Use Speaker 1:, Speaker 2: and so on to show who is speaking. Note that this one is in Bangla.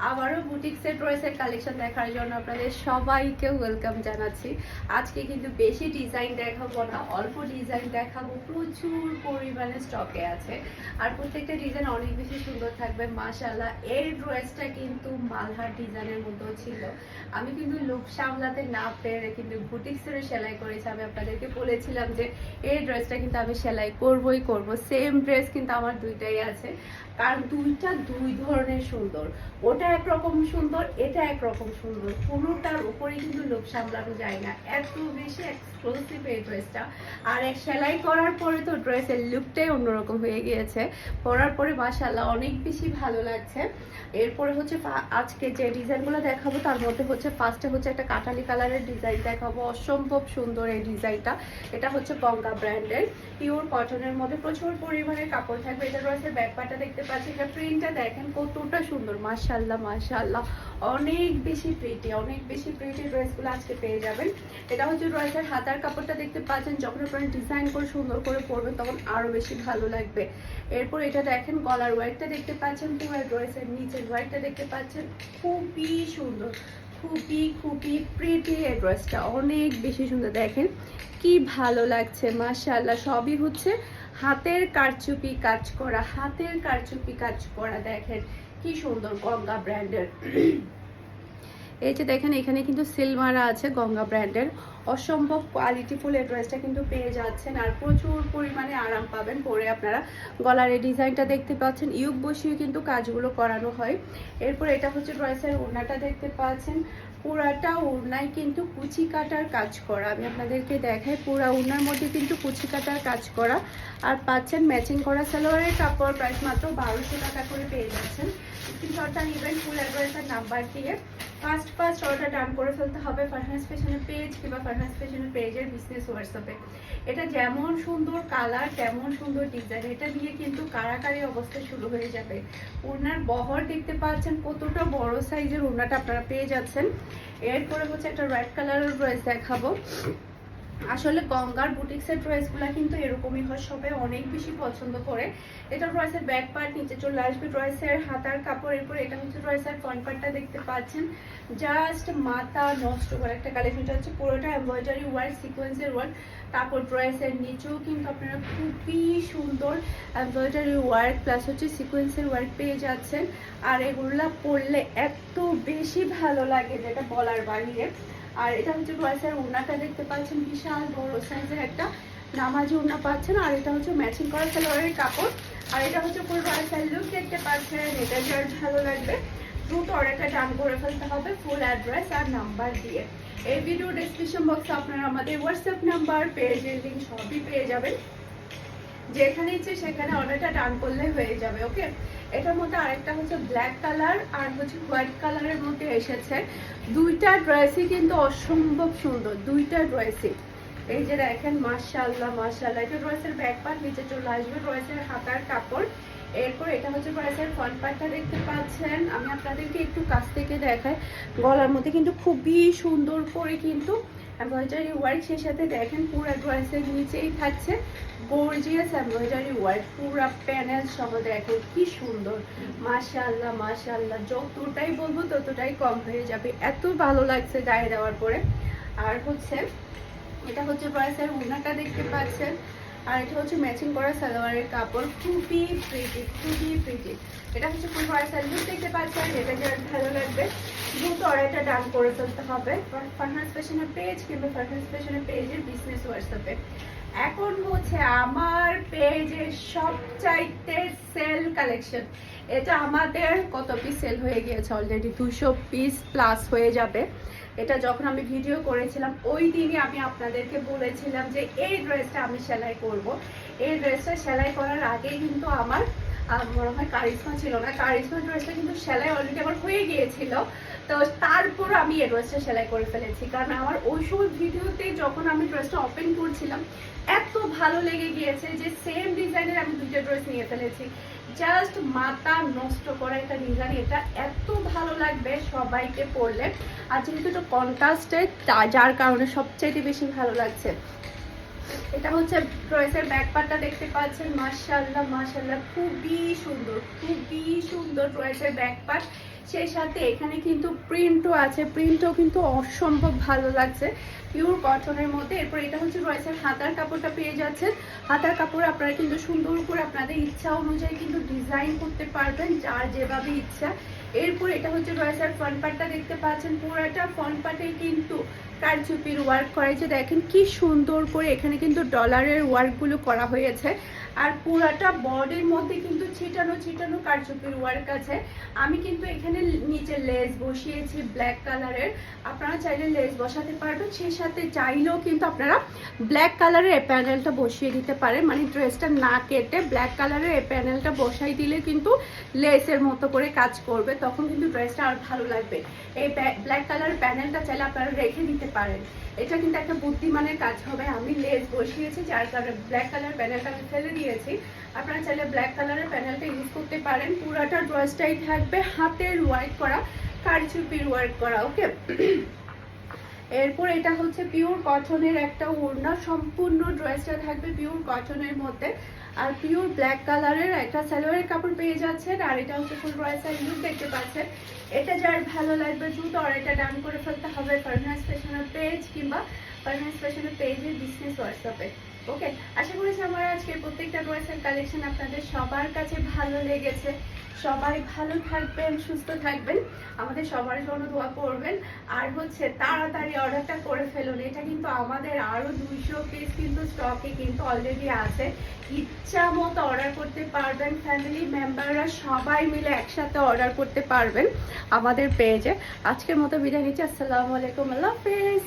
Speaker 1: আবারও বুটিক্সের রয়েছে কালেকশন দেখার জন্য আপনাদের সবাইকে ওয়েলকাম জানাচ্ছি। আজকে কিন্তু বেশি ডিজাইন দেখাবো না, অল্প ডিজাইন দেখাবো, প্রচুর পরিমাণে স্টকে আছে। আর প্রত্যেকটা ডিজাইন অনেক বেশি সুন্দর থাকবে, মাশাআল্লাহ। এই ড্রেসটা কিন্তু মালহার ডিজাইনের মতো ছিল। আমি কিন্তু লুক সামলাতে না পেরে কিন্তু বুটিক সেটে সেলাই করেছি। আমি আপনাদেরকে বলেছিলাম যে, এই ড্রেসটা কিন্তু আমি সেলাই করবই করব। সেম ড্রেস কিন্তু আমার দুইটাই আছে। কারণ দুইটা দুই ধরনের সুন্দর। ওটা একরকম সুন্দর, এটা একরকম সুন্দর। পুরোটার উপরে কিন্তু লোক সামলানো যায় না। এত বেশি এক্সক্লুসিভ এই ড্রেসটা আর এক সেলাই করার পরে তো ড্রেসের লুকটাই অন্যরকম হয়ে গিয়েছে। পরার পরে মাসাল্লাহ অনেক বেশি ভালো লাগছে। এরপরে হচ্ছে আজকে যে ডিজাইনগুলো দেখাবো, তার মধ্যে হচ্ছে ফার্স্টে হচ্ছে একটা কাটালি কালারের ডিজাইন দেখাবো। অসম্ভব সুন্দর এই ডিজাইনটা এটা হচ্ছে গঙ্গা ব্র্যান্ডের পিওর কটনের মধ্যে প্রচুর পরিমাণে কাপড় থাকবে। এটা রয়েছে ব্যাকপাটা দেখতে পাচ্ছি এটা প্রিন্টটা দেখেন কতটা সুন্দর মাশাল্লাহ মাশাল্লাহ অনেক বেশি প্রিটি অনেক বেশি প্রিটি ড্রেসগুলো আজকে পেয়ে যাবেন। এটা হচ্ছে ড্রেসের হাতার কাপড়টা দেখতে পাচ্ছেন, যখন আপনারা ডিজাইন করে সুন্দর করে পরবেন, তখন আরও বেশি ভালো লাগবে। এরপর এটা দেখেন গলার ওয়াইটটা দেখতে পাচ্ছেন, পুরো ড্রেসের নিচের ওয়াইটটা দেখতে পাচ্ছেন। খুবই সুন্দর, খুবই খুবই প্রিটি এই ড্রেসটা, অনেক বেশি সুন্দর। দেখেন কি ভালো লাগছে, মাশাআল্লাহ। সবই হচ্ছে হাতের কারচুপি কাজ করা, হাতের কারচুপি কাজ করা, দেখেন। কি সুন্দর গঙ্গা ব্র্যান্ডের এই যে দেখেন, এখানে কিন্তু সিলমারা আছে গঙ্গা ব্র্যান্ডের অসম্ভব কোয়ালিটিফুল এই ড্রেসটা কিন্তু পেয়ে যাচ্ছেন আর প্রচুর পরিমাণে আরাম পাবেন পরে আপনারা গলার এই ডিজাইনটা দেখতে পাচ্ছেন। ইউক বসিয়ে কিন্তু কাজগুলো করানো হয়। এরপর এটা হচ্ছে ড্রেসের ওড়নাটা দেখতে পাচ্ছেন। পুরাটা ওড়নায় কিন্তু কুচি কাটার কাজ করা। আমি আপনাদেরকে দেখাই, পুরা ওড়নার মধ্যে কিন্তু কুচি কাটার কাজ করা। আর পাচ্ছেন ম্যাচিং করা সালোয়ারের কাপড়, প্রাইস মাত্র বারোশো টাকা করে পেয়ে যাচ্ছেন। স্ক্রিনশটটা নেবেন ফুল অ্যাড্রেসের নাম্বার দিয়ে ফার্স্ট ফার্স্ট অর্ডার ডান করে ফেলতে হবে ফারহান্স ফ্যাশনের পেজ কিংবা ফারহান্স ফ্যাশনের পেজের বিজনেস হোয়াটসঅ্যাপে এটা যেমন সুন্দর কালার তেমন সুন্দর ডিজাইন এটা দিয়ে কিন্তু কারাকারি অবস্থা শুরু হয়ে যাবে। ওনার বহর দেখতে পাচ্ছেন, কতটা বড় সাইজের ওনাটা আপনারা পেয়ে যাচ্ছেন। এরপরে হচ্ছে একটা রেড কালারের ড্রেস দেখাবো। আসলে গঙ্গার বুটিক্সের ড্রেসগুলো কিন্তু এরকমই হয়, সবাই অনেক বেশি পছন্দ করে। এটা ড্রেসের ব্যাক পার্ট নিচে চলে আসবে ড্রেসের হাতার কাপড়, এরপর এটা হচ্ছে ড্রেসের ফ্রন্ট পার্টটা দেখতে পাচ্ছেন। জাস্ট মাথা নষ্ট করে একটা কালেকশনটা হচ্ছে পুরোটা এমব্রয়ডারি ওয়ার্ক সিকোয়েন্সের ওয়ার্ক তারপর ড্রেসের নিচেও কিন্তু আপনারা খুবই সুন্দর এমব্রয়ডারি ওয়ার্ক প্লাস হচ্ছে সিকোয়েন্সের ওয়ার্ক পেয়ে যাচ্ছেন। আর এগুলা পরলে এত বেশি ভালো লাগে যেটা বলার বাইরে। আর এটা হচ্ছে ড্রেসের ওড়নাটা দেখতে পাচ্ছেন, বিশাল বড় সাইজের একটা। নামাজি ওড়না পাচ্ছেন, আর এটা হচ্ছে ম্যাচিং করা সালোয়ারের কাপড়। আর এটা হচ্ছে পুরো ড্রেসের লুক দেখতে পাচ্ছেন, এটা যার ভালো লাগবে। দ্রুত অর্ডারটা ডান করে ফেলতে হবে ফুল অ্যাড্রেস আর নাম্বার দিয়ে। এই ভিডিও ডিসক্রিপশন বক্সে আপনারা আমাদের হোয়াটসঅ্যাপ নাম্বার পেজের লিঙ্ক সবই পেয়ে যাবেন। যেখানে ইচ্ছে সেখানে অর্ডারটা ডান করলে হয়ে যাবে ওকে এটার মধ্যে আরেকটা হচ্ছে ব্ল্যাক কালার আর হচ্ছে হোয়াইট কালারের মধ্যে এসেছে। দুইটা ড্রেসই কিন্তু অসম্ভব সুন্দর, দুইটা ড্রেসই এই যে দেখেন, মাশাআল্লাহ মাশাআল্লাহ। এটা ড্রেসের ব্যাক পার্ট নিচে চলে আসবে ড্রেসের হাতার কাপড়। এরপর এটা হচ্ছে ড্রেসের ফ্রন্ট পার্টটা দেখতে পাচ্ছেন। আমি আপনাদেরকে একটু কাছ থেকে দেখাই। গলার মধ্যে কিন্তু খুবই সুন্দর করে কিন্তু এমব্রয়ডারি ওয়ার্ক সেই সাথে দেখেন পুরো ড্রেসের নিচেই থাকছে। গর্জিয়াস এমব্রয়ডারি ওয়ার্ক, পুরো প্যানেল সহ দেখেন কি সুন্দর। মাশাআল্লাহ মাশাআল্লাহ, যতটাই বলব ততটাই কম হয়ে যাবে। এত ভালো লাগছে গায়ে দেওয়ার পরে। আর হচ্ছে, এটা হচ্ছে ড্রেসের উনাটা দেখতে পাচ্ছেন। আর এটা হচ্ছে ম্যাচিং করা সালোয়ারের কাপড়। খুবই প্রিটি খুবই প্রিটি এটা হচ্ছে ফুল ড্রেসের লুক দেখতে পাচ্ছেন এটা যার ভালো লাগবে। দ্রুত অর্ডারটা ডান করে ফেলতে হবে। ফারহান্স স্পেশনের পেজ কিংবা ফারহান্স স্পেশনের পেজের বিজনেস হোয়াটসঅ্যাপে এখন হচ্ছে আমার পেজের সবচাইতে সেল কালেকশন এটা আমাদের কত পিস সেল হয়ে গিয়েছে অলরেডি দুশো পিস প্লাস হয়ে যাবে। এটা যখন আমি ভিডিও করেছিলাম, ওই দিনই আমি আপনাদেরকে বলেছিলাম যে এই ড্রেসটা আমি সেলাই করব। এই ড্রেসটা সেলাই করার আগেই কিন্তু আমার আহ, মনে হয় কারিশমা ছিল না। কারিশমা ড্রেসটা কিন্তু সেলাই অলরেডি আমার হয়ে গিয়েছিল। তো তারপর আমি এই ড্রেসটা সেলাই করে ফেলেছি। কারণ আমার ওই সময় ভিডিওতে যখন আমি ড্রেসটা ওপেন করছিলাম এত ভালো লেগে গিয়েছে যে সেম ডিজাইনের আমি দুইটা ড্রেস নিয়ে ফেলেছি। জাস্ট মাথা নষ্ট করা একটা ডিজাইন এটা এত ভালো লাগবে সবাইকে পরলে। আর যেহেতু এটা কন্ট্রাস্টের যার কারণে সবচাইতে বেশি ভালো লাগছে। এটা হচ্ছে ড্রেসের ব্যাক পার্টটা দেখতে পাচ্ছেন, মাশাআল্লাহ মাশাআল্লাহ, খুবই সুন্দর খুবই সুন্দর ড্রেসের ব্যাক পার্ট সেই সাথে এখানে কিন্তু প্রিন্টও আছে, প্রিন্টও কিন্তু অসম্ভব ভালো লাগছে, পিওর কটনের মধ্যে। এরপর এটা হচ্ছে ড্রেসের হাতার কাপড়টা পেয়ে যাচ্ছেন। হাতার কাপড় আপনারা কিন্তু সুন্দর করে আপনাদের ইচ্ছা অনুযায়ী কিন্তু ডিজাইন করতে পারবেন, যার যেভাবে ইচ্ছা। এরপর এটা হচ্ছে ড্রেসের ফ্রন্ট পার্টটা দেখতে পাচ্ছেন, পুরোটা ফ্রন্ট পার্টে কিন্তু কারচুপির ওয়ার্ক করা যে দেখেন কি সুন্দর করে এখানে কিন্তু ডলারের ওয়ার্কগুলো করা হয়েছে। আর পুরাটা বডির মধ্যে কিন্তু ছিটানো ছিটানো কারচুপির ওয়ার্ক আছে। আমি কিন্তু এখানে নিচে লেস বসিয়েছি ব্ল্যাক কালারের আপনারা চাইলে লেস বসাতে পারবেন। সেই সাথে চাইলেও কিন্তু আপনারা ব্ল্যাক কালারের এই প্যানেলটা বসিয়ে দিতে পারেন। মানে ড্রেসটা না কেটে ব্ল্যাক কালারের এই প্যানেলটা বসাই দিলে কিন্তু লেসের মতো করে কাজ করবে। তখন কিন্তু ড্রেসটা আর ভালো লাগবে। এই ব্ল্যাক কালারের প্যানেলটা চাইলে আপনারা রেখে দিতে পারেন। এটা কিন্তু একটা বুদ্ধিমানের কাজ হবে। আমি লেস বসিয়েছি, যার কারণে ব্ল্যাক কালার প্যানেলটা আমি ফেলে দিয়েছি। আপনারা চাইলে ব্ল্যাক কালারের প্যানেলটা ইউজ করতে পারেন। পুরাটা ড্রেসটাই থাকবে, হাতের ওয়ার্ক করা কারচুপির ওয়ার্ক করা ওকে এরপর এটা হচ্ছে পিওর কটনের একটা ওড়না। সম্পূর্ণ ড্রেসটা থাকবে পিওর কটনের মধ্যে। আর পিওর ব্ল্যাক কালারের একটা সালোয়ারের কাপড় পেয়ে যাচ্ছেন, আর এটা হচ্ছে ফুল ড্রেসের লুক দেখতে পাচ্ছেন। এটা যার ভালো লাগবে জুতো আর এটা ডান করে ফেলতে হবে ফার্নাস ফ্যাশনের পেজ কিংবা ফার্নাস ফ্যাশনের পেজের বিজনেস হোয়াটসঅ্যাপে ওকে আশা করছি আমার আজকে প্রত্যেকটা ড্রেসের কালেকশন আপনাদের সবার কাছে ভালো লেগেছে। সবাই ভালো থাকবেন, সুস্থ থাকবেন। আমাদের সবার জন্য দোয়া করবেন। আর হচ্ছে তাড়াতাড়ি অর্ডারটা করে ফেলুন। এটা কিন্তু আমাদের আরও দুইশো পিস কিন্তু স্টকে কিন্তু অলরেডি আছে। ইচ্ছা মতো অর্ডার করতে পারবেন। ফ্যামিলি মেম্বাররা সবাই মিলে একসাথে অর্ডার করতে পারবেন আমাদের পেজে আজকের মতো বিদায় নিচ্ছি। আসসালামু আলাইকুম। আল্লাহ হাফেজ।